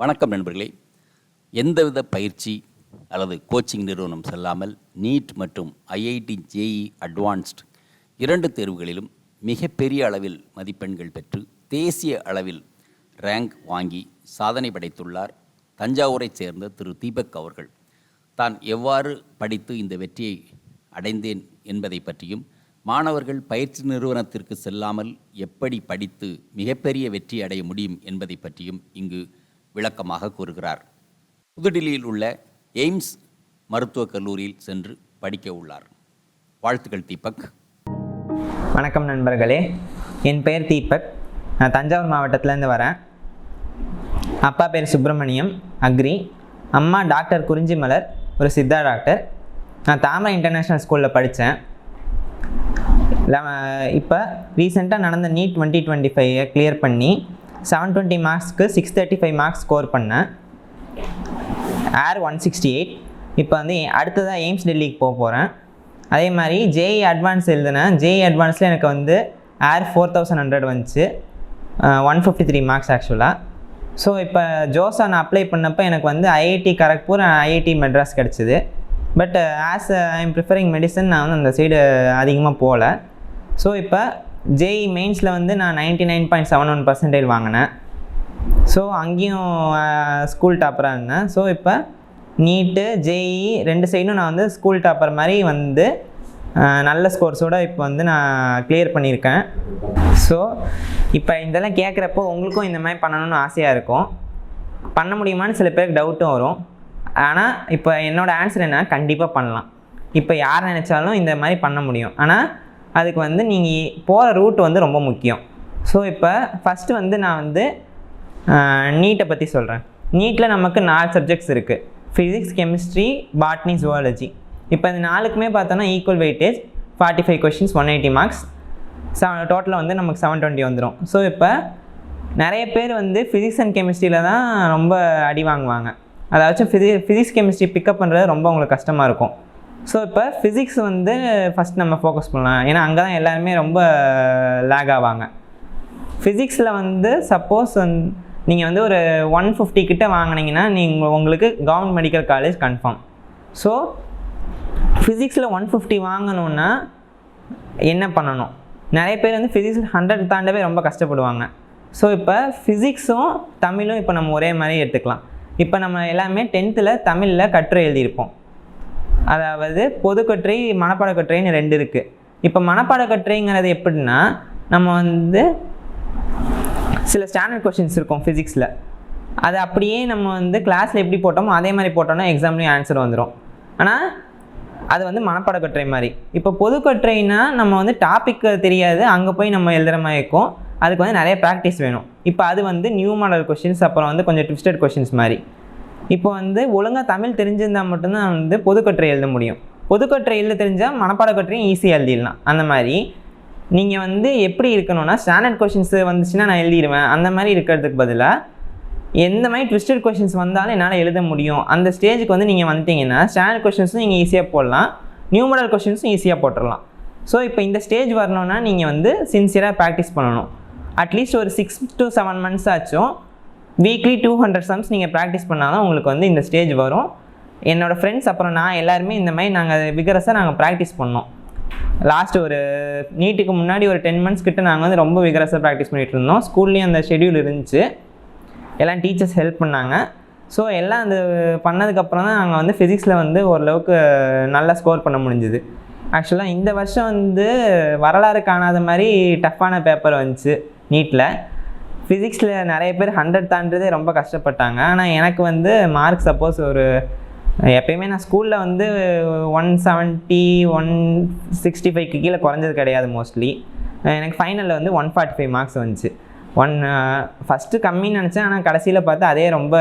வணக்கம் நண்பர்களே. எந்தவித பயிற்சி அல்லது கோச்சிங் நிறுவனம் செல்லாமல் நீட் மற்றும் ஐஐடி ஜேஇ அட்வான்ஸ்ட் இரண்டு தேர்வுகளிலும் மிகப்பெரிய அளவில் மதிப்பெண்கள் பெற்று தேசிய அளவில் ரேங்க் வாங்கி சாதனை படைத்துள்ளார் தஞ்சாவூரைச் சேர்ந்த திரு தீபக் அவர்கள். தான் எவ்வாறு படித்து இந்த வெற்றியை அடைந்தேன் என்பதை பற்றியும் மாணவர்கள் பயிற்சி நிறுவனத்திற்கு செல்லாமல் எப்படி படித்து மிகப்பெரிய வெற்றி அடைய முடியும் என்பதை பற்றியும் இங்கு விளக்கமாக கூறுகிறார். புதுடில்லியில் உள்ள எய்ம்ஸ் மருத்துவக் கல்லூரியில் சென்று படிக்க உள்ளார். வாழ்த்துக்கள் தீபக். வணக்கம் நண்பர்களே. என் பெயர் தீபக். நான் தஞ்சாவூர் மாவட்டத்திலேருந்து வரேன். அப்பா பேர் சுப்பிரமணியம் அக்ரி. அம்மா டாக்டர் குறிஞ்சிமலர் ஒரு சித்தா டாக்டர். நான் தாமரை இன்டர்நேஷ்னல் ஸ்கூலில் படித்தேன் இப்போ ரீசெண்டாக நடந்த நீட் டுவெண்ட்டி டுவெண்ட்டி ஃபைவை கிளியர் பண்ணி seven twenty மார்க்ஸ்க்கு six thirty five marks score பண்ணேன் ஏர் ஒன் சிக்ஸ்டி எயிட் இப்போ வந்து அடுத்ததாக எய்ம்ஸ் டெல்லிக்கு போக போகிறேன் அதே மாதிரி ஜேஇ அட்வான்ஸ் எழுதினேன். ஜேஇ அட்வான்ஸில் எனக்கு வந்து ஏர் ஃபோர் தௌசண்ட் ஹண்ட்ரட் வந்துச்சு. ஒன் ஃபிஃப்டி த்ரீ மார்க்ஸ் ஆக்சுவலாக ஸோ இப்போ ஜோஸா நான் அப்ளை பண்ணப்போ எனக்கு வந்து ஐஐடி கரக்பூர் ஐஐடி மெட்ராஸ் கிடச்சிது. But as I am preferring medicine நான் வந்து அந்த சைடு அதிகமாக போகல. ஸோ இப்போ ஜேஇ மெயின்ஸில் வந்து நான் ninety nine point seven one percentage வாங்கினேன். ஸோ அங்கேயும் ஸ்கூல் டாப்பராக இருந்தேன். ஸோ இப்போ நீட்டு ஜேஇ ரெண்டு சைடும் நான் வந்து ஸ்கூல் டாப்பர் மாதிரி வந்து நல்ல ஸ்கோர்ஸோடு இப்போ வந்து நான் கிளியர் பண்ணியிருக்கேன். ஸோ இப்போ இதெல்லாம் கேட்குறப்போ உங்களுக்கும் இந்த மாதிரி பண்ணணும்னு ஆசையாக இருக்கும். பண்ண முடியுமான்னு சில பேருக்கு டவுட்டும் வரும். ஆனால் இப்போ என்னோடய ஆன்சர் என்ன கண்டிப்பாக பண்ணலாம். இப்போ யார் நினச்சாலும் இந்த மாதிரி பண்ண முடியும். ஆனால் அதுக்கு வந்து நீங்கள் போகிற ரூட் வந்து ரொம்ப முக்கியம். ஸோ இப்போ ஃபஸ்ட்டு வந்து நான் வந்து நீட்டை பற்றி சொல்கிறேன் நீட்டில் நமக்கு நாலு சப்ஜெக்ட்ஸ் இருக்குது ஃபிசிக்ஸ் கெமிஸ்ட்ரி பாட்னி ஜுவாலஜி இப்போ இந்த நாலுக்குமே பார்த்தோன்னா equal weightage forty five questions one eighty marks seven டோட்டலாக வந்து நமக்கு செவன் டுவெண்ட்டி வந்துடும் ஸோ இப்போ நிறைய பேர் வந்து ஃபிசிக்ஸ் அண்ட் கெமிஸ்ட்ரியில் தான் ரொம்ப அடி வாங்குவாங்க. அதாச்சும் ஃபிசி ஃபிசிக்ஸ் கெமிஸ்ட்ரி பிக்கப் பண்ணுறது ரொம்ப உங்களுக்கு கஷ்டமாக இருக்கும். ஸோ இப்போ ஃபிசிக்ஸ் வந்து ஃபஸ்ட் நம்ம ஃபோக்கஸ் பண்ணலாம். ஏன்னா அங்கே தான் எல்லாருமே ரொம்ப லேக் ஆவாங்க. ஃபிசிக்ஸில் வந்து சப்போஸ் வந்து நீங்கள் வந்து ஒரு ஒன் ஃபிஃப்டி கிட்டே வாங்கினீங்கன்னா நீங்கள் உங்களுக்கு government medical college confirm so ஃபிசிக்ஸில் ஒன் ஃபிஃப்டி வாங்கணுன்னா என்ன பண்ணணும்? நிறைய பேர் வந்து ஃபிசிக்ஸில் ஹண்ட்ரட் தாண்டவே ரொம்ப கஷ்டப்படுவாங்க. ஸோ இப்போ ஃபிசிக்ஸும் தமிழும் இப்போ நம்ம ஒரே மாதிரி எடுத்துக்கலாம். இப்போ நம்ம எல்லாமே டென்த்தில் தமிழில் கட்டுரை எழுதியிருப்போம். அதாவது பொதுக்கட்டுரை மனப்பாடக்கட்டுரைன்னு ரெண்டு இருக்குது இப்போ மனப்பாடக்கட்டுரைங்கிறது எப்படின்னா நம்ம வந்து சில ஸ்டாண்டர்ட் கொஷின்ஸ் இருக்கும் ஃபிசிக்ஸில் அது அப்படியே நம்ம வந்து கிளாஸில் எப்படி போட்டோமோ அதே மாதிரி போட்டோம்னா எக்ஸாம்லேயும் ஆன்சர் வந்துடும் ஆனால் அது வந்து மனப்பாடக்கட்டுரை மாதிரி. இப்போ பொதுக்கட்டுரைனா நம்ம வந்து டாபிக் தெரியாது அங்கே போய் நம்ம எழுதுகிற மாதிரி இருக்கும். அதுக்கு வந்து நிறைய ப்ராக்டிஸ் வேணும். இப்போ அது வந்து நியூ மாடல் கொஷின்ஸ் அப்புறம் வந்து கொஞ்சம் ட்விஸ்டட் கொஷின்ஸ் மாதிரி. இப்போ வந்து ஒழுங்காக தமிழ் தெரிஞ்சிருந்தால் மட்டும்தான் வந்து பொதுக்கட்டுரை எழுத முடியும். பொதுக்கட்டுரை எழுத தெரிஞ்சால் மனப்பாட கட்டுரையும் ஈஸியாக எழுதிடலாம். அந்த மாதிரி. நீங்கள் வந்து எப்படி இருக்கணும்னா ஸ்டாண்டர்ட் கொஷின்ஸ் வந்துச்சுன்னா நான் எழுதிடுவேன். அந்த மாதிரி இருக்கிறதுக்கு பதிலாக எந்த மாதிரி ட்விஸ்டட் கொஷின்ஸ் வந்தாலும் என்னால் எழுத முடியும். அந்த ஸ்டேஜுக்கு வந்து நீங்கள் வந்துட்டீங்கன்னா ஸ்டாண்டர்ட் கொஷின்ஸும் நீங்கள் ஈஸியாக போடலாம். நியூ மாடல் கொஷின்ஸும் ஈஸியாக போட்டுடலாம். ஸோ இப்போ இந்த ஸ்டேஜ் வரணும்னா நீங்கள் வந்து சின்சியராக ப்ராக்டிஸ் பண்ணணும். அட்லீஸ்ட் ஒரு சிக்ஸ் டு செவன் மந்த்ஸ் ஆச்சும் வீக்லி டூ ஹண்ட்ரட் சம்ஸ் நீங்கள் ப்ராக்டிஸ் பண்ணால் தான் உங்களுக்கு வந்து இந்த ஸ்டேஜ் வரும். என்னோடய ஃப்ரெண்ட்ஸ் அப்புறம் நான் எல்லாருமே இந்த மாதிரி நாங்கள் விகரஸாக நாங்கள் ப்ராக்டிஸ் பண்ணோம். லாஸ்ட் ஒரு நீட்டுக்கு முன்னாடி ஒரு டென் மந்த்ஸ் கிட்ட நாங்கள் வந்து ரொம்ப விகரஸாக ப்ராக்டிஸ் பண்ணிகிட்டு இருந்தோம். ஸ்கூல்லேயும் அந்த ஷெட்யூல் இருந்துச்சு. எல்லாம் டீச்சர்ஸ் ஹெல்ப் பண்ணாங்க. ஸோ எல்லாம் அது பண்ணதுக்கப்புறம் தான் நாங்கள் வந்து ஃபிசிக்ஸில் வந்து ஓரளவுக்கு நல்லா ஸ்கோர் பண்ண முடிஞ்சுது. ஆக்சுவலாக இந்த வருஷம் வந்து வரலாறு காணாத மாதிரி டஃப்பான பேப்பர் வந்துச்சு நீட்டில் ஃபிசிக்ஸில் நிறைய பேர் ஹண்ட்ரட் தாண்டதே ரொம்ப கஷ்டப்பட்டாங்க. ஆனால் எனக்கு வந்து மார்க் சப்போஸ் ஒரு எப்பயுமே நான் ஸ்கூலில் வந்து ஒன் செவன்ட்டி ஒன் சிக்ஸ்டி ஃபைவ்க்கு கீழே குறைஞ்சது கிடையாது மோஸ்ட்லி எனக்கு ஃபைனலில் வந்து ஒன் ஃபார்ட்டி ஃபைவ் மார்க்ஸ் வந்துச்சு ஒன் ஃபஸ்ட்டு கம்மின்னு நினச்சேன். ஆனால் கடைசியில் பார்த்தா அதே ரொம்ப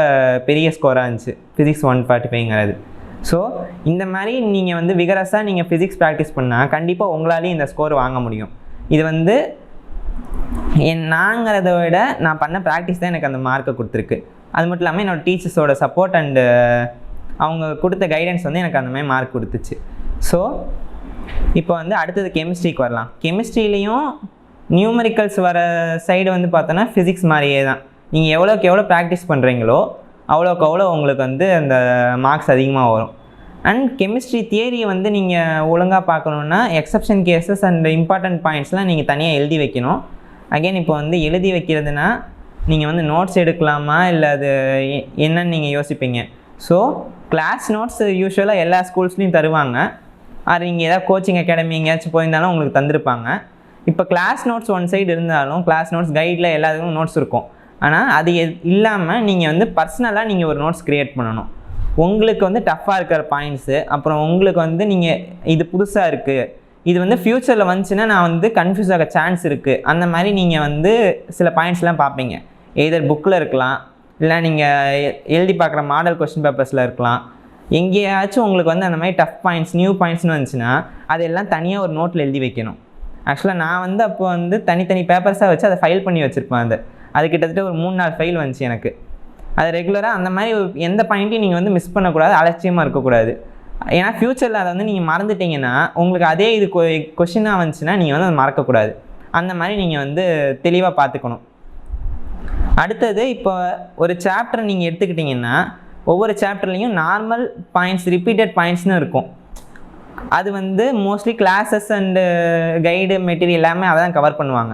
பெரிய ஸ்கோராக இருந்துச்சு. ஃபிசிக்ஸ் ஒன் ஃபார்ட்டி ஃபைவ்ங்கிறது ஸோ இந்த மாதிரி நீங்கள் வந்து விகரஸாக நீங்கள் ஃபிசிக்ஸ் ப்ராக்டிஸ் பண்ணால் கண்டிப்பாக உங்களாலேயும் இந்த ஸ்கோர் வாங்க முடியும். இது வந்து என் நாங்கிறத விட நான் பண்ண ப்ராக்டிஸ் தான் எனக்கு அந்த மார்க்கை கொடுத்துருக்கு. அது மட்டும் இல்லாமல் என்னோடய டீச்சர்ஸோட சப்போர்ட் அண்டு அவங்க கொடுத்த கைடன்ஸ் வந்து எனக்கு அந்த மாதிரி மார்க் கொடுத்துச்சு. ஸோ இப்போ வந்து அடுத்தது கெமிஸ்ட்ரிக்கு வரலாம். கெமிஸ்ட்ரிலையும் நியூமரிக்கல்ஸ் வர சைடு வந்து பார்த்தோன்னா ஃபிசிக்ஸ் மாதிரியே தான். நீங்கள் எவ்வளோக்கு எவ்வளோ ப்ராக்டிஸ் பண்ணுறீங்களோ அவ்வளோக்கு அவ்வளோ உங்களுக்கு வந்து அந்த மார்க்ஸ் அதிகமாக வரும். அண்ட் கெமிஸ்ட்ரி தியரியை வந்து நீங்கள் ஒழுங்காக பார்க்கணுன்னா எக்ஸப்ஷன் கேசஸ் அண்ட் இம்பார்ட்டன்ட் பாயிண்ட்ஸ்லாம் நீங்கள் தனியாக எழுதி வைக்கணும். அகைன் இப்போ வந்து எழுதி வைக்கிறதுனா நீங்கள் வந்து நோட்ஸ் எடுக்கலாமா? இல்லை அது எ- என்னன்னு நீங்கள் யோசிப்பீங்க. ஸோ கிளாஸ் நோட்ஸ் யூஸ்வலாக எல்லா ஸ்கூல்ஸ்லேயும் தருவாங்க. அது நீங்கள் ஏதாவது கோச்சிங் அகாடமி எங்கேயாச்சும் போயிருந்தாலும் உங்களுக்கு தந்திருப்பாங்க. இப்போ கிளாஸ் நோட்ஸ் ஒன் சைடு இருந்தாலும் கிளாஸ் நோட்ஸ் கைடில் எல்லாத்துக்கும் நோட்ஸ் இருக்கும். ஆனால் அது இல்லாமல் நீங்கள் வந்து பர்சனலாக நீங்கள் ஒரு நோட்ஸ் க்ரியேட் பண்ணணும். உங்களுக்கு வந்து டஃப்பாக இருக்கிற பாயிண்ட்ஸு அப்புறம் உங்களுக்கு வந்து நீங்கள் இது புதுசாக இருக்குது இது வந்து ஃப்யூச்சரில் வந்துச்சுன்னா நான் வந்து கன்ஃபியூஸ் ஆக சான்ஸ் இருக்குது அந்த மாதிரி நீங்கள் வந்து சில பாயிண்ட்ஸ்லாம் பார்ப்பீங்க. எய்தர் புக்கில் இருக்கலாம் இல்லை நீங்கள் எழுதி பார்க்குற மாடல் கொஸ்டின் பேப்பர்ஸில் இருக்கலாம். எங்கேயாச்சும் உங்களுக்கு வந்து அந்த மாதிரி டஃப் பாயிண்ட்ஸ் நியூ பாயிண்ட்ஸ்னு வந்துச்சுன்னா அதெல்லாம் தனியாக ஒரு நோட்டில் எழுதி வைக்கணும். ஆக்சுவலாக நான் வந்து அப்போ வந்து தனித்தனி பேப்பர்ஸாக வச்சு அதை ஃபைல் பண்ணி வச்சுருப்பேன் அது. அது கிட்டத்தட்ட ஒரு மூணு நாலு ஃபைல் வந்துச்சு எனக்கு. அது ரெகுலராக அந்த மாதிரி எந்த பாயிண்ட்டையும் நீங்கள் வந்து மிஸ் பண்ணக்கூடாது அலட்சியமாக இருக்கக்கூடாது. ஏன்னா ஃப்யூச்சரில் அதை வந்து நீங்கள் மறந்துட்டீங்கன்னா உங்களுக்கு அதே இது கொஷினாக வந்துச்சுன்னா நீங்கள் வந்து அதை மறக்கக்கூடாது. அந்த மாதிரி நீங்கள் வந்து தெளிவாக பார்த்துக்கணும். அடுத்தது இப்போ ஒரு சாப்டர் நீங்கள் எடுத்துக்கிட்டிங்கன்னா ஒவ்வொரு சாப்டர்லேயும் நார்மல் பாயிண்ட்ஸ் ரிப்பீட்டட் பாயிண்ட்ஸ்னு இருக்கும். அது வந்து mostly classes and guide material எல்லாமே அதை தான் கவர் பண்ணுவாங்க.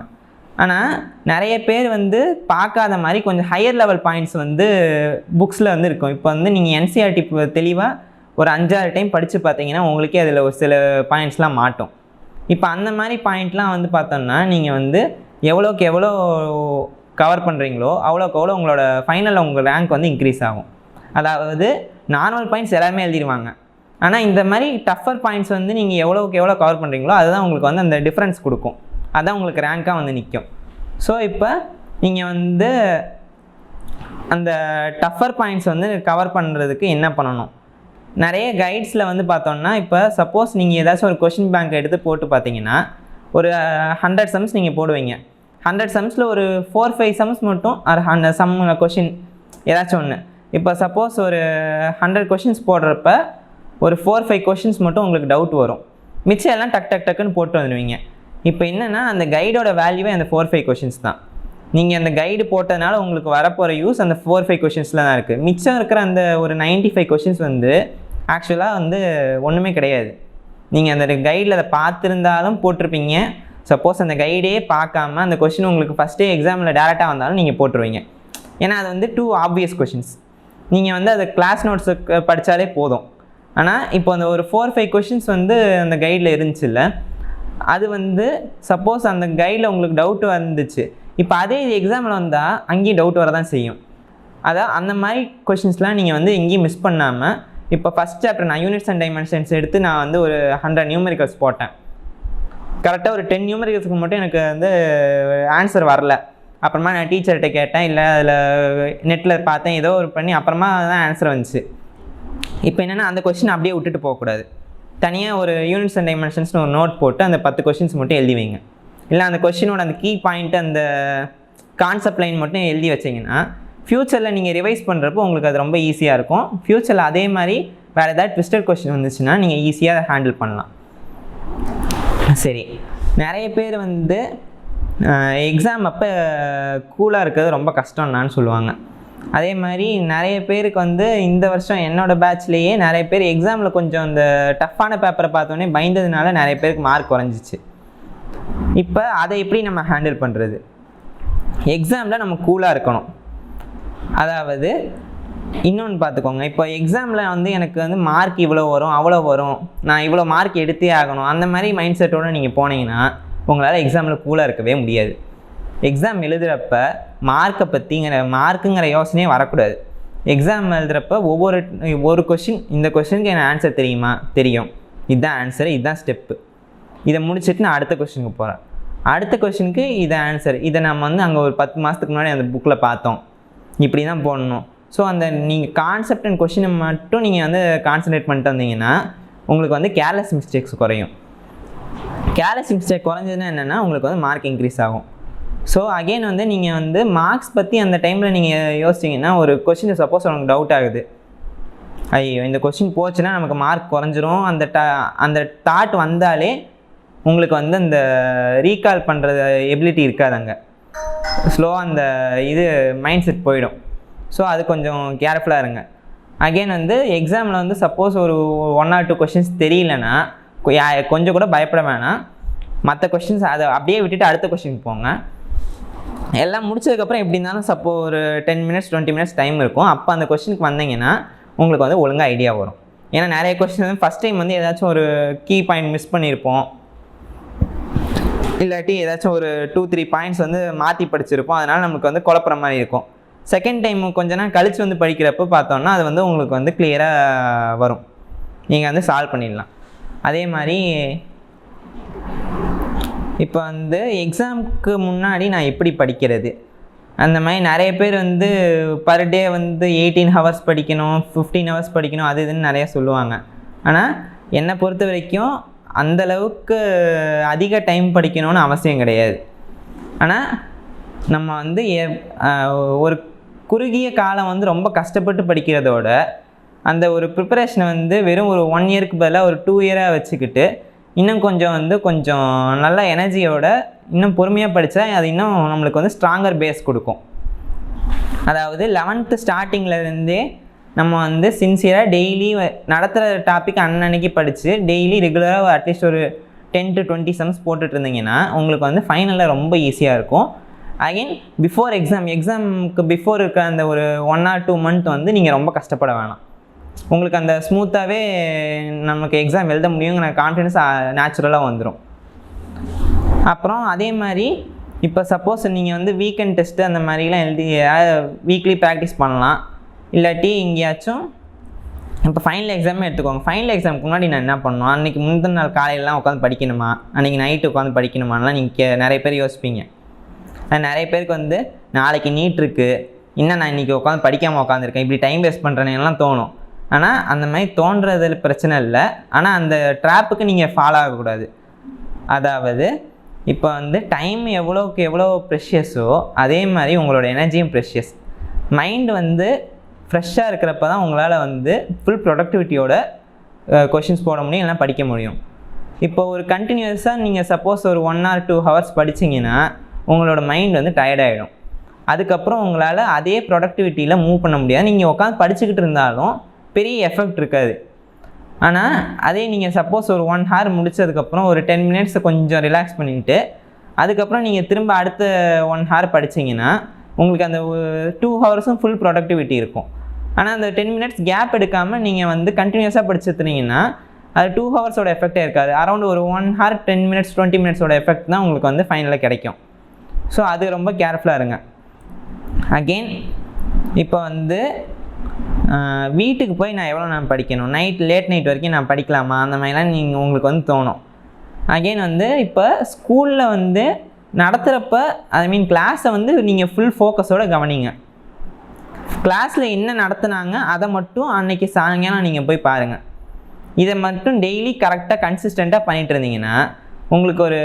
ஆனால் நிறைய பேர் வந்து பார்க்காத மாதிரி கொஞ்சம் ஹையர் லெவல் பாயிண்ட்ஸ் வந்து புக்ஸில் வந்து இருக்கும். இப்போ வந்து நீங்கள் என்சிஆர்டி தெளிவாக ஒரு அஞ்சாறு டைம் படித்து பார்த்தீங்கன்னா உங்களுக்கே அதில் ஒரு சில பாயிண்ட்ஸ்லாம் மாட்டும். இப்போ அந்த மாதிரி பாயிண்ட்லாம் வந்து பார்த்தோம்னா நீங்கள் வந்து எவ்வளோக்கு எவ்வளோ கவர் பண்ணுறீங்களோ அவ்வளோக்கு அவ்வளோ உங்களோட ஃபைனலில் உங்கள் ரேங்க் வந்து இன்க்ரீஸ் ஆகும். அதாவது நார்மல் பாயிண்ட்ஸ் எல்லாருமே எழுதிடுவாங்க. ஆனால் இந்த மாதிரி டஃபர் பாயிண்ட்ஸ் வந்து நீங்கள் எவ்வளோக்கு எவ்வளோ கவர் பண்ணுறீங்களோ அதுதான் உங்களுக்கு வந்து அந்த டிஃப்ரென்ஸ் கொடுக்கும். அதுதான் உங்களுக்கு ரேங்காக வந்து நிற்கும் ஸோ இப்போ நீங்கள் வந்து அந்த டஃபர் பாயிண்ட்ஸ் வந்து கவர் பண்ணுறதுக்கு என்ன பண்ணணும்? நிறைய கைட்ஸில் வந்து பார்த்தோம்னா இப்போ சப்போஸ் நீங்கள் ஏதாச்சும் ஒரு கொஷின் பேங்க் எடுத்து போட்டு பார்த்தீங்கன்னா ஒரு ஹண்ட்ரட் சம்ஸ் நீங்கள் போடுவீங்க. ஹண்ட்ரட் சம்ஸில் ஒரு ஃபோர் ஃபைவ் சம்ஸ் மட்டும் அது அந்த சம் கொஷின் ஏதாச்சும் ஒன்று இப்போ சப்போஸ் ஒரு ஹண்ட்ரட் கொஷின்ஸ் போடுறப்ப ஒரு ஃபோர் ஃபைவ் கொஷின்ஸ் மட்டும் உங்களுக்கு டவுட் வரும். மிச்சம் எல்லாம் டக் டக் டக்குன்னு போட்டு வந்துடுவீங்க இப்போ என்னென்னா அந்த கைடோட வேல்யூவே அந்த ஃபோர் ஃபைவ் கொஷின்ஸ் தான். நீங்கள் அந்த கைடு போட்டதுனால உங்களுக்கு வரப்போகிற யூஸ் அந்த ஃபோர் ஃபைவ் கொஷின்ஸில் தான் இருக்குது மிச்சம் இருக்கிற அந்த ஒரு 95 ஃபைவ் கொஷின்ஸ் வந்து ஆக்சுவலாக வந்து ஒன்றுமே கிடையாது. நீங்கள் அந்த கைடில் அதை பார்த்துருந்தாலும் போட்டிருப்பீங்க. சப்போஸ் அந்த கைடே பார்க்காம அந்த கொஷின் உங்களுக்கு ஃபஸ்ட்டே எக்ஸாமில் டேரெக்டாக வந்தாலும் நீங்கள் போட்டுருவீங்க. ஏன்னா அது வந்து டூ ஆப்வியஸ் கொஷின்ஸ் நீங்கள் வந்து அதை கிளாஸ் நோட்ஸு படித்தாலே போதும். ஆனால் இப்போ அந்த ஒரு ஃபோர் ஃபைவ் கொஷின்ஸ் வந்து அந்த கைடில் இருந்துச்சுல்ல அது வந்து சப்போஸ் அந்த கைடில் உங்களுக்கு டவுட் வந்துச்சு. இப்போ அதே இது எக்ஸாமில் வந்தால் அங்கேயும் டவுட் வர தான் செய்யும். அதான் அந்த மாதிரி கொஷின்ஸ்லாம் நீங்கள் வந்து எங்கேயும் மிஸ் பண்ணாமல் இப்போ ஃபஸ்ட் சாப்டர் நான் யூனிட்ஸ் அண்ட் டைமென்ஷன்ஸ் எடுத்து நான் வந்து ஒரு ஹண்ட்ரட் நியூமெரிக்கல்ஸ் போட்டேன். கரெக்டாக ஒரு டென் நியூமெரிக்கல்ஸுக்கு மட்டும் எனக்கு வந்து ஆன்சர் வரல. அப்புறமா நான் டீச்சர்கிட்ட கேட்டேன் இல்லை அதில் நெட்டில் பார்த்தேன் ஏதோ ஒரு பண்ணி அப்புறமா தான் ஆன்சர் வந்துச்சு. இப்போ என்னென்னா அந்த கொஷின் அப்படியே விட்டுட்டு போகக்கூடாது. தனியாக ஒரு யூனிட்ஸ் அண்ட் டைமென்ஷன்ஸ்னு ஒரு நோட் போட்டு அந்த பத்து கொஷின்ஸ் மட்டும் எழுதி வைங்க. இல்லை அந்த கொஷினோட அந்த கீ பாயிண்ட் அந்த கான்செப்ட் லைன் மட்டும் எழுதி வச்சிங்கன்னா ஃப்யூச்சரில் நீங்கள் ரிவைஸ் பண்ணுறப்போ உங்களுக்கு அது ரொம்ப ஈஸியாக இருக்கும். ஃப்யூச்சரில் அதே மாதிரி வேறு ஏதாவது ட்விஸ்டட் கொஷின் வந்துச்சுன்னா நீங்கள் ஈஸியாக அதை ஹேண்டில் பண்ணலாம். சரி. நிறைய பேர் வந்து எக்ஸாம் அப்போ கூலாக இருக்கிறது ரொம்ப கஷ்டம்னான்னு சொல்லுவாங்க. அதே மாதிரி நிறைய பேருக்கு வந்து இந்த வருஷம் என்னோடய பேட்ச்லேயே நிறைய பேர் எக்ஸாமில் கொஞ்சம் இந்த டஃப்பான பேப்பரை பார்த்தோன்னே பயந்ததுனால நிறைய பேருக்கு மார்க் குறைஞ்சிச்சு. இப்போ அதை எப்படி நம்ம ஹேண்டில் பண்ணுறது எக்ஸாமில் நம்ம கூலாக இருக்கணும். அதாவது இன்னொன்று பார்த்துக்கோங்க. இப்போ எக்ஸாமில் வந்து எனக்கு வந்து மார்க் இவ்வளோ வரும் அவ்வளோ வரும். நான் இவ்வளோ மார்க் எடுத்தே ஆகணும். அந்த மாதிரி மைண்ட் செட்டோடு நீங்கள் போனீங்கன்னா உங்களால் எக்ஸாமில் கூலாக இருக்கவே முடியாது. எக்ஸாம் எழுதுகிறப்ப மார்க்கை பற்றிங்கிற மார்க்குங்கிற யோசனையே வரக்கூடாது. எக்ஸாம் எழுதுகிறப்ப ஒவ்வொரு ஒரு கொஷின் இந்த கொஷினுக்கு எனக்கு ஆன்சர் தெரியுமா? தெரியும். இதுதான் ஆன்சர் இதுதான் ஸ்டெப்பு இதை முடிச்சுட்டு நான் அடுத்த கொஷினுக்கு போகிறேன் அடுத்த கொஷினுக்கு இதை ஆன்சர் இதை நம்ம வந்து அங்கே ஒரு பத்து மாதத்துக்கு முன்னாடி அந்த புக்கில் பார்த்தோம். இப்படி தான் போடணும். ஸோ அந்த நீங்கள் கான்செப்ட் அண்ட் கொஷினை மட்டும் நீங்கள் வந்து கான்சன்ட்ரேட் பண்ணிட்டு வந்தீங்கன்னா உங்களுக்கு வந்து கேர்லெஸ் மிஸ்டேக்ஸ் குறையும். கேர்லெஸ் மிஸ்டேக் குறைஞ்சதுன்னா என்னென்னா உங்களுக்கு வந்து மார்க் இன்க்ரீஸ் ஆகும். ஸோ அகெயின் வந்து நீங்கள் வந்து மார்க்ஸ் பற்றி அந்த டைமில் நீங்கள் யோசிச்சிங்கன்னா ஒரு கொஷின் சப்போஸ் உங்களுக்கு டவுட் ஆகுது. ஐயோ இந்த கொஷின் போச்சுன்னா நமக்கு மார்க் குறைஞ்சிரும். அந்த டா அந்த தாட் வந்தாலே உங்களுக்கு வந்து அந்த ரீகால் பண்ணுறது எபிலிட்டி இருக்காது அங்கே. ஸ்லோவாக அந்த இது மைண்ட் செட் போயிடும். ஸோ அது கொஞ்சம் கேர்ஃபுல்லாக இருங்க. அகைன் வந்து எக்ஸாமில் வந்து சப்போஸ் ஒரு ஒன் ஆர் டூ கொஷின்ஸ் தெரியலனா கொ- யா- கொஞ்சம் கூட பயப்பட வேணாம். மற்ற கொஷின்ஸ் அதை அப்படியே விட்டுட்டு அடுத்த கொஷின் போங்க. எல்லாம் முடிச்சதுக்கப்புறம் எப்படி இருந்தாலும் சப்போ ஒரு ten minutes twenty minutes time இருக்கும். அப்போ அந்த கொஷினுக்கு வந்தீங்கன்னா உங்களுக்கு வந்து ஒழுங்காக ஐடியா வரும். ஏன்னா நிறைய கொஷின் வந்து ஃபஸ்ட் டைம் வந்து ஏதாச்சும் ஒரு கீ பாயிண்ட் மிஸ் பண்ணியிருப்போம். இல்லாட்டி ஏதாச்சும் ஒரு டூ த்ரீ பாயிண்ட்ஸ் வந்து மாற்றி படிச்சிருப்போம். அதனால் நமக்கு வந்து குழப்புற மாதிரி இருக்கும். செகண்ட் டைம் கொஞ்ச நேரம் கழிச்சு வந்து படிக்கிறப்போ பார்த்தோன்னா அது வந்து உங்களுக்கு வந்து கிளியராக வரும். நீங்கள் வந்து சால்வ் பண்ணிடலாம். அதே மாதிரி இப்போ வந்து எக்ஸாமுக்கு முன்னாடி நான் எப்படி படிக்கிறது? அந்த மாதிரி நிறைய பேர் வந்து பர் டே வந்து எயிட்டீன் ஹவர்ஸ் படிக்கணும் ஃபிஃப்டீன் ஹவர்ஸ் படிக்கணும் அது இதுன்னு நிறைய சொல்லுவாங்க. ஆனால் என்னை பொறுத்த வரைக்கும் அந்த அளவுக்கு அதிக டைம் படிக்கணும்னு அவசியம் கிடையாது. ஆனால் நம்ம வந்து எ- ஒரு குறுகிய காலம் வந்து ரொம்ப கஷ்டப்பட்டு படிக்கிறதோட அந்த ஒரு ப்ரிப்பரேஷனை வந்து வெறும் ஒரு ஒன் இயருக்கு பதிலாக ஒரு டூ இயராக வச்சுக்கிட்டு இன்னும் கொஞ்சம் வந்து கொஞ்சம் நல்ல எனர்ஜியோட இன்னும் பொறுமையாக படித்தா அது இன்னும் நம்மளுக்கு வந்து ஸ்ட்ராங்கர் பேஸ் கொடுக்கும். அதாவது லெவன்த்து ஸ்டார்டிங்கில் இருந்தே நம்ம வந்து சின்சியராக டெய்லி நடத்துகிற டாபிக் அன்னன்னைக்கு படித்து டெய்லி ரெகுலராக அட்லீஸ்ட் ஒரு டென் டு டுவெண்ட்டி சம்ஸ் போட்டுட்டு இருந்தீங்கன்னா உங்களுக்கு வந்து ஃபைனலில் ரொம்ப ஈஸியாக இருக்கும். அகைன் பிஃபோர் எக்ஸாம் எக்ஸாமுக்கு பிஃபோர் இருக்க அந்த ஒரு ஒன் ஆர் டூ மந்த் வந்து நீங்கள் ரொம்ப கஷ்டப்பட வேணாம். உங்களுக்கு அந்த ஸ்மூத்தாகவே நமக்கு எக்ஸாம் எழுத முடியுங்கிற கான்ஃபிடன்ஸ் நேச்சுரலாக வந்துடும் அப்புறம் அதே மாதிரி இப்போ சப்போஸ் நீங்கள் வந்து வீக்கெண்ட் டெஸ்ட்டு அந்த மாதிரிலாம் எழுதி வீக்லி ப்ராக்டிஸ் பண்ணலாம். இல்லாட்டி எங்கேயாச்சும் இப்போ ஃபைனல் எக்ஸாமே எடுத்துக்கோங்க. ஃபைனல் எக்ஸாமுக்கு முன்னாடி நான் என்ன பண்ணணும்? அன்றைக்கி முந்தின நாள் காலையிலலாம் உட்காந்து படிக்கணுமா? அன்றைக்கி நைட்டு உட்காந்து படிக்கணுமான்லாம் நீங்கள் நிறைய பேர் யோசிப்பீங்க. நிறைய பேருக்கு வந்து நாளைக்கு நீட் இருக்குது இன்னும் நான் இன்றைக்கி உட்காந்து படிக்காமல் உட்காந்துருக்கேன் இப்படி டைம் வேஸ்ட் பண்ணுறேனேலாம் தோணும். ஆனால் அந்த மாதிரி தோன்றதில் பிரச்சனை இல்லை. ஆனால் அந்த ட்ராப்புக்கு நீங்கள் ஃபாலோ ஆகக்கூடாது. அதாவது இப்போ வந்து டைம் எவ்வளோக்கு எவ்வளோ ப்ரெஷியஸோ அதே மாதிரி உங்களோட எனர்ஜியும் ப்ரெஷியஸ் மைண்ட் வந்து ஃப்ரெஷ்ஷாக இருக்கிறப்ப தான் உங்களால் வந்து ஃபுல் ப்ரொடக்டிவிட்டியோட கொஷின்ஸ் போட முடியும் இல்லைனா படிக்க முடியும். இப்போ ஒரு கண்டினியூஸாக நீங்கள் சப்போஸ் ஒரு ஒன் ஆர் டூ ஹவர்ஸ் படிச்சிங்கன்னா உங்களோட மைண்ட் வந்து டயர்டாகிடும் அதுக்கப்புறம் உங்களால் அதே ப்ரொடக்டிவிட்டியில் மூவ் பண்ண முடியாது. நீங்கள் உட்காந்து படிச்சுக்கிட்டு இருந்தாலும் பெரிய எஃபெக்ட் இருக்காது. ஆனால் அதே நீங்கள் சப்போஸ் ஒரு ஒன் ஹவர் முடிச்சதுக்கப்புறம் ஒரு டென் மினிட்ஸ் கொஞ்சம் ரிலாக்ஸ் பண்ணிவிட்டு அதுக்கப்புறம் நீங்கள் திரும்ப அடுத்த ஒன் ஹவர் படிச்சீங்கன்னா உங்களுக்கு அந்த டூ ஹவர்ஸும் ஃபுல் ப்ரொடக்டிவிட்டி இருக்கும். ஆனால் அந்த டென் மினிட்ஸ் கேப் எடுக்காமல் நீங்கள் வந்து கண்டினியூஸாக படிச்சுருந்தீங்கன்னா அது டூ ஹவர்ஸோட எஃபெக்டே இருக்காது. அரௌண்ட் ஒரு one hour ten minutes twenty மினிட்ஸோட effect தான் உங்களுக்கு வந்து ஃபைனலாக கிடைக்கும். ஸோ அது ரொம்ப கேர்ஃபுல்லாக இருங்க. அகெயின் இப்போ வந்து வீட்டுக்கு போய் நான் எவ்வளோ நான் படிக்கணும்? நைட் லேட் நைட் வரைக்கும் நான் படிக்கலாமா? அந்த மாதிரிலாம் நீங்கள் உங்களுக்கு வந்து தோணும். அகெயின் வந்து இப்போ ஸ்கூலில் வந்து நடத்துகிறப்ப ஐ மீன் கிளாஸை வந்து நீங்கள் ஃபுல் ஃபோக்கஸோடு கவனிங்க. கிளாஸில் என்ன நடத்துனாங்க அதை மட்டும் அன்னைக்கு சாயங்காலம் நீங்கள் போய் பாருங்கள் இதை மட்டும் டெய்லி கரெக்டாக கன்சிஸ்டண்ட்டாக பண்ணிட்டு இருந்தீங்கன்னா உங்களுக்கு ஒரு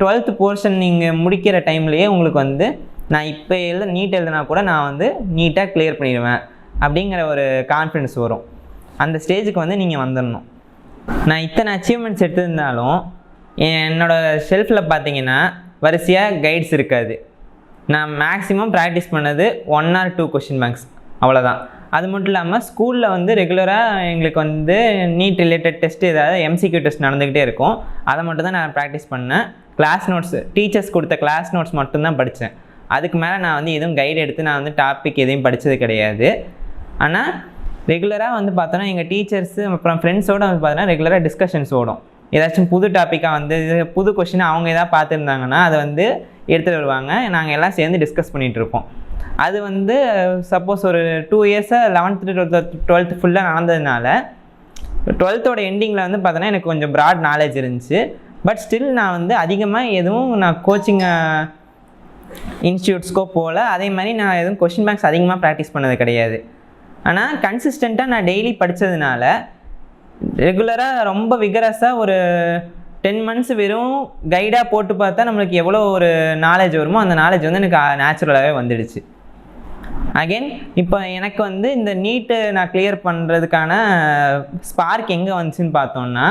டுவெல்த்து போர்ஷன் நீங்கள் முடிக்கிற டைம்லேயே உங்களுக்கு வந்து நான் இப்போ எழுத நீட் எழுதுனா கூட நான் வந்து நீட்டாக கிளியர் பண்ணிடுவேன் அப்படிங்கிற ஒரு கான்ஃபிடன்ஸ் வரும். அந்த ஸ்டேஜுக்கு வந்து நீங்கள் வந்துடணும் நான் இத்தனை அச்சீவ்மெண்ட்ஸ் எடுத்திருந்தாலும் என்னோடய ஷெல்ஃபில் பார்த்தீங்கன்னா வரிசையாக கைட்ஸ் இருக்காது. நான் மேக்ஸிமம் ப்ராக்டிஸ் பண்ணது one or two question banks அவ்வளோதான் அது மட்டும் இல்லாமல் ஸ்கூலில் வந்து ரெகுலராக எங்களுக்கு வந்து நீட் ரிலேட்டட் டெஸ்ட் ஏதாவது எம்சிக்யூ டெஸ்ட் நடந்துக்கிட்டே இருக்கும். அதை மட்டும் தான் நான் ப்ராக்டிஸ் பண்ணேன். கிளாஸ் நோட்ஸ் டீச்சர்ஸ் கொடுத்த கிளாஸ் நோட்ஸ் மட்டும்தான் படித்தேன் அதுக்கு மேலே நான் வந்து எதுவும் கைடு எடுத்து நான் வந்து டாபிக் எதையும் படித்தது கிடையாது. ஆனால் ரெகுலராக வந்து பார்த்தோன்னா எங்கள் டீச்சர்ஸு அப்புறம் ஃப்ரெண்ட்ஸோட வந்து பார்த்தோன்னா ரெகுலராக டிஸ்கஷன்ஸ் ஓடும். ஏதாச்சும் புது டாப்பிக்காக வந்து இது புது கொஷின் அவங்க எதாவது பார்த்துருந்தாங்கன்னா அதை வந்து எடுத்துகிட்டு வருவாங்க. நாங்கள் எல்லாம் சேர்ந்து டிஸ்கஸ் பண்ணிகிட்டு இருப்போம். அது வந்து சப்போஸ் ஒரு டூ இயர்ஸாக லெவன்த்து டுவெல்த்து டுவெல்த்து ஃபுல்லாக நடந்ததுனால டுவெல்த்தோட எண்டிங்கில் வந்து பார்த்தோன்னா எனக்கு கொஞ்சம் ப்ராட் நாலேஜ் இருந்துச்சு. பட் ஸ்டில் நான் வந்து அதிகமாக எதுவும் நான் கோச்சிங் இன்ஸ்டியூட்ஸ்க்கோ போகல. அதே மாதிரி நான் எதுவும் கொஷின் பேங்க்ஸ் அதிகமாக ப்ராக்டிஸ் பண்ணது கிடையாது. ஆனால் கன்சிஸ்டண்ட்டாக நான் டெய்லி படித்ததுனால ரெகுலராக ரொம்ப விகரஸாக ஒரு டென் மந்த்ஸ் வெறும் கைடாக போட்டு பார்த்தா நம்மளுக்கு எவ்வளோ ஒரு நாலேஜ் வருமோ அந்த நாலேஜ் வந்து எனக்கு நேச்சுரலாகவே வந்துடுச்சு. அகைன் இப்போ எனக்கு வந்து இந்த நீட்டு நான் கிளியர் பண்ணுறதுக்கான ஸ்பார்க் எங்கே வந்துச்சுன்னு பார்த்தோன்னா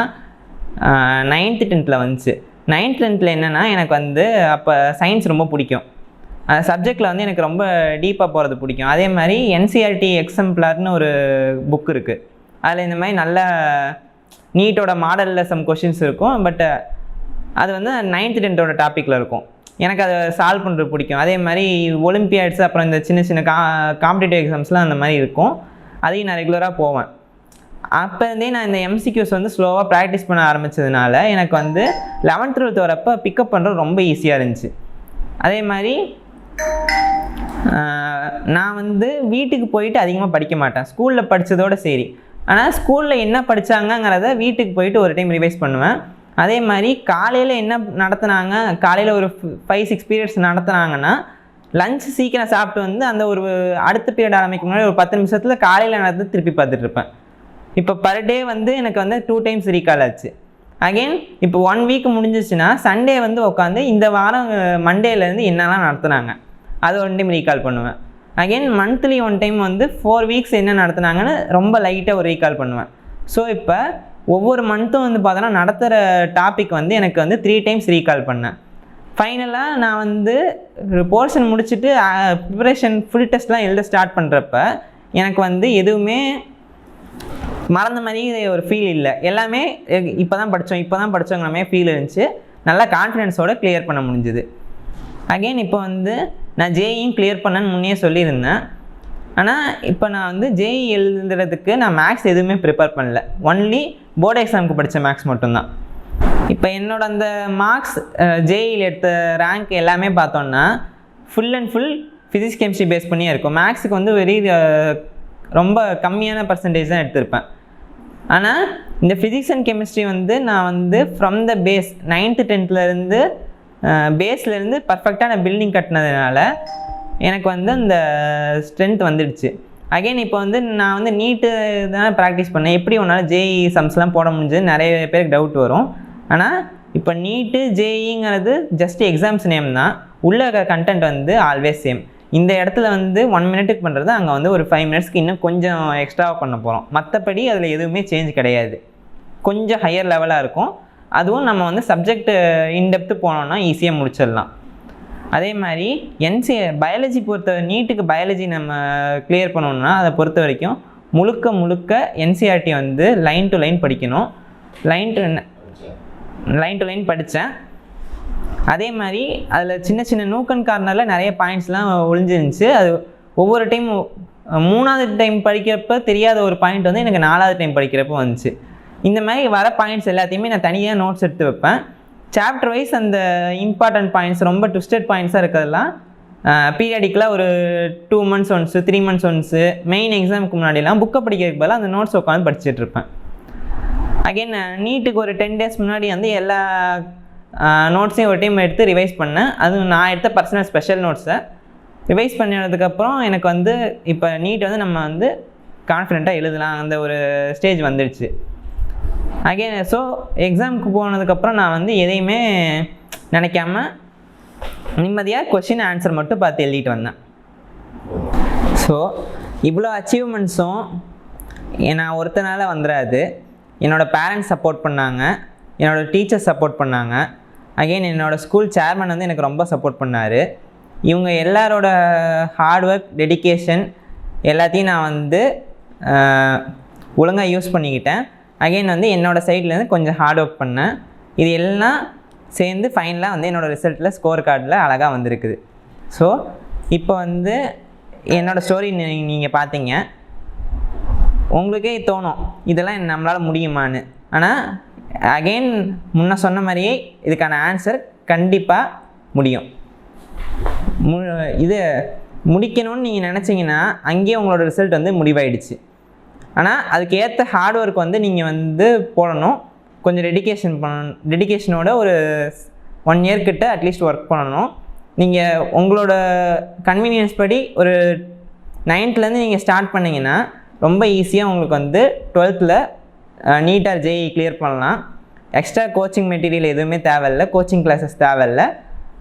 நைன்த்து டென்த்தில் வந்துச்சு. நைன்த் டென்த்தில் என்னென்னா எனக்கு வந்து அப்போ சயின்ஸ் ரொம்ப பிடிக்கும். அந்த சப்ஜெக்டில் வந்து எனக்கு ரொம்ப டீப்பாக போகிறது பிடிக்கும். அதே மாதிரி என்சிஆர்டி எக்ஸம்பிளார்னு ஒரு புக் இருக்குது அதில் இந்த மாதிரி நல்ல நீட்டோட மாடலில் சம் கொஷின்ஸ் இருக்கும். பட் uh, அது வந்து நைன்த் டென்த்தோட டாப்பிக்கில் இருக்கும். எனக்கு அதை சால்வ் பண்ணுறது பிடிக்கும். அதே மாதிரி ஒலிம்பியாட்ஸ் அப்புறம் இந்த சின்ன சின்ன கா காம்படிட்டிவ் எக்ஸாம்ஸ்லாம் அந்த மாதிரி இருக்கும். அதையும் நான் ரெகுலராக போவேன். அப்போருந்தே நான் இந்த எம்சிக்யூஸ் வந்து ஸ்லோவாக ப்ராக்டிஸ் பண்ண ஆரம்பித்ததுனால எனக்கு வந்து லெவன்த் டுவெல்த் வரப்போ பிக்கப் பண்ணுறது ரொம்ப ஈஸியாக இருந்துச்சு. அதே மாதிரி நான் வந்து வீட்டுக்கு போயிட்டு அதிகமாக படிக்க மாட்டேன். ஸ்கூலில் படித்ததோட சரி. ஆனால் ஸ்கூலில் என்ன படித்தாங்கங்கிறத வீட்டுக்கு போயிட்டு ஒரு டைம் ரிவைஸ் பண்ணுவேன். அதே மாதிரி காலையில் என்ன நடத்துனாங்க காலையில் ஒரு ஃபைவ் சிக்ஸ் பீரியட்ஸ் நடத்துனாங்கன்னா லஞ்ச் சீக்கிரம் சாப்பிட்டு வந்து அந்த ஒரு அடுத்த பீரியட் ஆரம்பிக்கும் முன்னாடி ஒரு பத்து நிமிஷத்தில் காலையில் நடந்து திருப்பி பார்த்துட்டு இருப்பேன். இப்போ பர் டே வந்து எனக்கு வந்து டூ டைம்ஸ் ரீகால் ஆச்சு. அகைன் இப்போ ஒன் வீக் முடிஞ்சிச்சுன்னா சண்டே வந்து உட்காந்து இந்த வாரம் மண்டேலேருந்து என்னெல்லாம் நடத்துனாங்க அது ஒன் டைம் ரீகால் பண்ணுவேன். அகைன் மந்த்லி ஒன் டைம் வந்து ஃபோர் வீக்ஸ் என்ன நடத்துனாங்கன்னு ரொம்ப லைட்டாக ஒரு ரீகால் பண்ணுவேன். ஸோ இப்போ ஒவ்வொரு மந்த்தும் வந்து பார்த்தோன்னா நடத்துகிற டாபிக் வந்து எனக்கு வந்து த்ரீ டைம்ஸ் ரீகால் பண்ணேன். ஃபைனலாக நான் வந்து போர்ஷன் முடிச்சுட்டு ப்ரிப்பரேஷன் ஃபுல் டெஸ்ட்லாம் எழுத ஸ்டார்ட் பண்ணுறப்ப எனக்கு வந்து எதுவுமே மறந்த மாதிரி ஒரு ஃபீல் இல்லை. எல்லாமே இப்போ தான் படித்தோம் இப்போ தான் படித்தோங்கிற மாதிரி ஃபீல் இருந்துச்சு. நல்லா கான்ஃபிடென்ஸோடு கிளியர் பண்ண முடிஞ்சுது. அகைன் இப்போ வந்து நான் ஜேஇயும் கிளியர் பண்ணேன்னு முன்னே சொல்லியிருந்தேன். ஆனால் இப்போ நான் வந்து ஜேஇ எழுதுறதுக்கு நான் மேக்ஸ் எதுவுமே ப்ரிப்பேர் பண்ணல. ஒன்லி போர்டு எக்ஸாமுக்கு படித்த மேக்ஸ் மட்டும்தான். இப்போ என்னோட அந்த மார்க்ஸ் ஜேஇயில் எடுத்த ரேங்க் எல்லாமே பார்த்தோன்னா full and full physics chemistry base பண்ணியே இருக்கும். மேக்ஸுக்கு வந்து வெரி ரொம்ப கம்மியான பர்சன்டேஜ் தான் எடுத்திருப்பேன். ஆனால் இந்த ஃபிசிக்ஸ் அண்ட் கெமிஸ்ட்ரி வந்து நான் வந்து ஃப்ரம் த பேஸ் நைன்த்து டென்த்துலேருந்து பேஸ்லேருந்து பர்ஃபெக்டான பில்டிங் கட்டினதுனால எனக்கு வந்து அந்த ஸ்ட்ரென்த் வந்துடுச்சு. அகைன் இப்போ வந்து நான் வந்து நீட்டு தான் ப்ராக்டிஸ் பண்ணேன். எப்படி உன்னால் ஜேஇ சம்ஸ்லாம் போட முடிஞ்சது? நிறைய பேருக்கு டவுட் வரும். ஆனால் இப்போ நீட்டு ஜேஇங்கிறது ஜஸ்ட் எக்ஸாம்ஸ் நேம் தான். உள்ள இருக்கிற கண்டென்ட் வந்து ஆல்வேஸ் சேம் இந்த இடத்துல வந்து ஒன் மினிட்டுக்கு பண்ணுறது அங்கே வந்து ஒரு ஃபைவ் மினிட்ஸ்க்கு இன்னும் கொஞ்சம் எக்ஸ்ட்ராவாக பண்ண போகிறோம் மற்றபடி அதில் எதுவுமே சேஞ்ச் கிடையாது. கொஞ்சம் ஹையர் லெவலாக இருக்கும். அதுவும் நம்ம வந்து சப்ஜெக்ட் இன்டெப்த்து போனோம்னா ஈஸியாக முடிச்சிடலாம். அதே மாதிரி என்சி பயாலஜி பொறுத்த நீட்டுக்கு பயாலஜி நம்ம கிளியர் பண்ணணும்னா அதை பொறுத்த வரைக்கும் முழுக்க முழுக்க என்சிஆர்டி வந்து லைன் டு லைன் படிக்கணும். Line to line to line படித்தேன். அதே மாதிரி அதில் சின்ன சின்ன நூக்கன் கார்னரில் நிறைய பாயிண்ட்ஸ்லாம் ஒளிஞ்சிருந்துச்சு. அது ஒவ்வொரு டைம் மூணாவது டைம் படிக்கிறப்ப தெரியாத ஒரு பாயிண்ட் வந்து எனக்கு நாலாவது டைம் படிக்கிறப்ப வந்துச்சு. இந்த மாதிரி வர பாயிண்ட்ஸ் எல்லாத்தையுமே நான் தனியாக நோட்ஸ் எடுத்து வைப்பேன். சாப்டர் வைஸ் அந்த இம்பார்ட்டன்ட் பாயிண்ட்ஸ் ரொம்ப ட்விஸ்டட் பாயிண்ட்ஸாக இருக்கிறதெல்லாம் பீரியாடிக்கலாக ஒரு two months once three months once main எக்ஸாமுக்கு முன்னாடிலாம் புக்கை படிக்கிறதுக்கு பதிலாக அந்த நோட்ஸ் உட்காந்து படிச்சுட்டு இருப்பேன். அகைன் நீட்டுக்கு ஒரு டென் டேஸ் முன்னாடி வந்து எல்லா நோட்ஸையும் ஒரு டைம் எடுத்து ரிவைஸ் பண்ணேன். அதுவும் நான் எடுத்த பர்சனல் ஸ்பெஷல் நோட்ஸை ரிவைஸ் பண்ணதுக்கப்புறம் எனக்கு வந்து இப்போ நீட் வந்து நம்ம வந்து கான்ஃபிடெண்ட்டாக எழுதலாம். அந்த ஒரு ஸ்டேஜ் வந்துடுச்சு. அகைன் ஸோ எக்ஸாமுக்கு போனதுக்கப்புறம் நான் வந்து எதையுமே நினைக்காம நிம்மதியாக கொஷின் ஆன்சர் மட்டும் பார்த்து எழுதிட்டு வந்தேன். ஸோ இவ்வளோ அச்சீவ்மெண்ட்ஸும் நான் ஒருத்தனால வந்துடாது என்னோடய பேரண்ட்ஸ் சப்போர்ட் பண்ணாங்க. என்னோடய டீச்சர்ஸ் சப்போர்ட் பண்ணாங்க. அகைன் என்னோடய ஸ்கூல் சேர்மன் வந்து எனக்கு ரொம்ப சப்போர்ட் பண்ணார். இவங்க எல்லாரோட ஹார்ட் ஒர்க் டெடிகேஷன் எல்லாத்தையும் நான் வந்து ஒழுங்காக யூஸ் பண்ணிக்கிட்டேன். அகைன் வந்து என்னோடய சைட்லேருந்து கொஞ்சம் ஹார்ட் ஒர்க் பண்ணேன். இது எல்லாம் சேர்ந்து ஃபைனலாக வந்து என்னோடய ரிசல்ட்டில் ஸ்கோர் கார்டில் அழகாக வந்திருக்குது. ஸோ இப்போ வந்து என்னோடய ஸ்டோரி நீங்கள் பார்த்தீங்க உங்களுக்கே தோணும் இதெல்லாம் நம்மளால் முடியுமான்னு. ஆனால் அகெயின் முன்ன சொன்ன மாதிரியே இதுக்கான ஆன்சர் கண்டிப்பாக முடியும். மு இது முடிக்கணும்னு நீங்கள் நினச்சிங்கன்னா அங்கேயே உங்களோட ரிசல்ட் வந்து முடிவாயிடுச்சு. ஆனால் அதுக்கு ஏற்ற ஹார்ட் ஒர்க் வந்து நீங்கள் வந்து போடணும். கொஞ்சம் டெடிகேஷன் பண்ணணும். டெடிகேஷனோட ஒரு ஒன் இயர் கிட்ட அட்லீஸ்ட் ஒர்க் பண்ணணும். நீங்கள் உங்களோட கன்வீனியன்ஸ் படி ஒரு நைன்த்லேருந்து நீங்கள் ஸ்டார்ட் பண்ணிங்கன்னா ரொம்ப ஈஸியாக உங்களுக்கு வந்து டுவெல்த்தில் நீட்டாக ஜெய் கிளியர் பண்ணலாம். எக்ஸ்ட்ரா கோச்சிங் மெட்டீரியல் எதுவுமே தேவையில்ல. கோச்சிங் கிளாஸஸ் தேவையில்லை.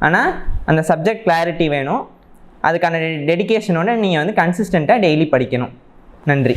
ஆனால் அந்த சப்ஜெக்ட் கிளாரிட்டி வேணும். அதுக்கான டெடிகேஷனோட நீங்கள் வந்து கன்சிஸ்டண்ட்டாக டெய்லி படிக்கணும். நன்றி.